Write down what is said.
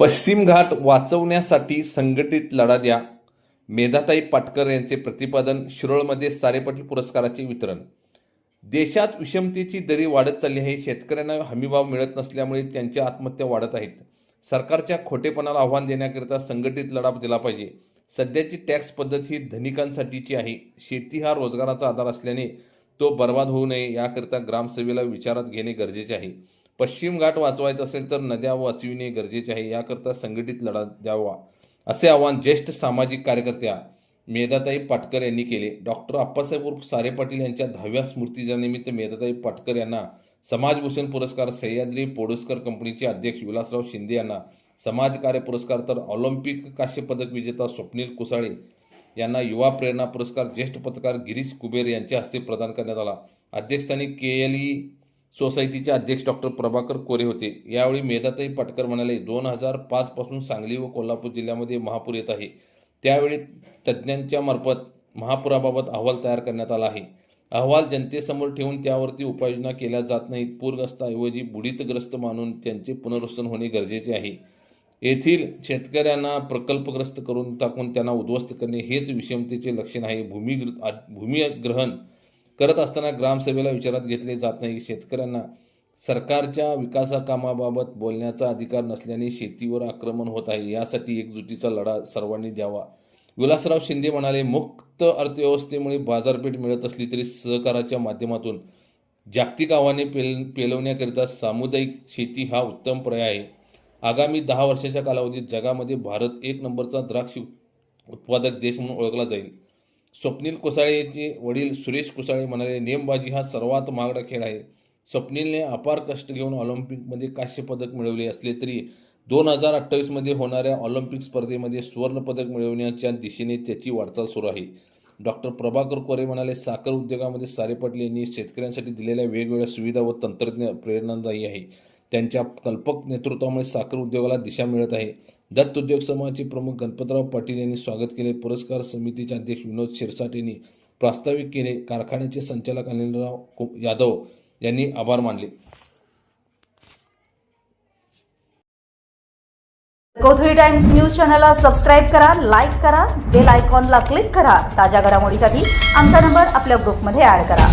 पश्चिम घाट वाचवण्यासाठी संघटित लढा द्या. मेधाताई पाटकर यांचे प्रतिपादन शिरोळमध्ये सारेपाटील पुरस्काराचे वितरण. देशात विषमतेची दरी वाढत चालली आहे. शेतकऱ्यांना हमीभाव मिळत नसल्यामुळे त्यांच्या आत्महत्या वाढत आहेत. सरकारच्या खोटेपणाला आव्हान देण्याकरिता संघटित लढा दिला पाहिजे. सध्याची टॅक्स पद्धत ही धनिकांसाठीची आहे. शेती हा रोजगाराचा आधार असल्याने तो बर्बाद होऊ नये याकरिता ग्रामसभेला विचारात घेणे गरजेचे आहे. पश्चिम घाट वाचवायचा असेल तर नद्या वाचविणे गरजेचे आहे. याकरता संघटित लढा द्यावा असे आवाहन ज्येष्ठ सामाजिक कार्यकर्त्या मेधाताई पाटकर यांनी केले. डॉक्टर अप्पासाहेब उर्फ सारे पाटील यांच्या दहाव्या स्मृतिदिनानिमित्त मेधाताई पाटकर यांना समाजभूषण पुरस्कार सह्याद्री पोडुस्कर कंपनीचे अध्यक्ष विलासराव शिंदे यांना समाज कार्य पुरस्कार तर ऑलिम्पिक काश्य पदक विजेता स्वप्नील कुसाळे यांना युवा प्रेरणा पुरस्कार ज्येष्ठ पत्रकार गिरीश कुबेर यांच्या हस्ते प्रदान करण्यात आला. अध्यक्षस्थानी के एल ई सोसायटीचे अध्यक्ष डॉक्टर प्रभाकर कोरे होते. यावेळी मेधाताई पाटकर म्हणाले दोन हजार पाचपासून सांगली व कोल्हापूर जिल्ह्यामध्ये महापूर येत आहे. त्यावेळी तज्ज्ञांच्या मार्फत महापुराबाबत अहवाल तयार करण्यात आला आहे. अहवाल जनतेसमोर ठेवून त्यावरती उपाययोजना केल्या जात नाहीत. पूरग्रस्ताऐवजी बुडीतग्रस्त मानून त्यांचे पुनर्वसन होणे गरजेचे आहे. येथील शेतकऱ्यांना प्रकल्पग्रस्त करून टाकून त्यांना उद्ध्वस्त करणे हेच विषमतेचे लक्षण आहे. भूमिग्र भूमिग्रहण करत असताना ग्रामसभेला विचारात घेतले जात नाही. शेतकऱ्यांना सरकारच्या विकासकामाबाबत बोलण्याचा अधिकार नसल्याने शेतीवर आक्रमण होत आहे. यासाठी एकजुटीचा लढा सर्वांनी द्यावा. विलासराव शिंदे म्हणाले मुक्त अर्थव्यवस्थेमुळे बाजारपेठ मिळत असली तरी सहकाराच्या माध्यमातून जागतिक आव्हाने पेल पेलवण्याकरिता सामुदायिक शेती हा उत्तम पर्याय आहे. आगामी दहा वर्षाच्या कालावधीत जगामध्ये भारत एक नंबरचा द्राक्ष उत्पादक देश म्हणून ओळखला जाईल. स्वप्नील कुसाळेचे वडील सुरेश कुसाळे म्हणाले नेमबाजी हा सर्वात महागडा खेळ आहे. स्वप्नीलने अपार कष्ट घेऊन ऑलिम्पिकमध्ये कांस्य पदक मिळवले असले तरी दोन हजार अठ्ठावीसमध्ये होणाऱ्या ऑलिम्पिक स्पर्धेमध्ये सुवर्णपदक मिळवण्याच्या दिशेने त्याची वाटचाल सुरू आहे. डॉक्टर प्रभाकर कोरे म्हणाले साखर उद्योगामध्ये सारे पाटील यांनी शेतकऱ्यांसाठी दिलेल्या वेगवेगळ्या सुविधा व तंत्रज्ञ प्रेरणादायी आहे. त्यांच्या कल्पक नेतृत्वामुळे साखर उद्योगाला दिशा मिळत आहे. दत्त उद्योग समूहाचे प्रमुख गणपतराव पाटील यांनी स्वागत केले. पुरस्कार समितीचे अध्यक्ष विनोद शिरसाट यांनी प्रास्ताविक केले. कारखान्याचे संचालक अनिलराव यादव यांनी आभार मानले. कोथळी टाइम्स न्यूज चॅनलला सबस्क्राईब करा लाईक करा बेल आयकॉनला क्लिक करा. ताज्या घडामोडीसाठी आमचा नंबर आपल्या ग्रुपमध्ये ऍड करा.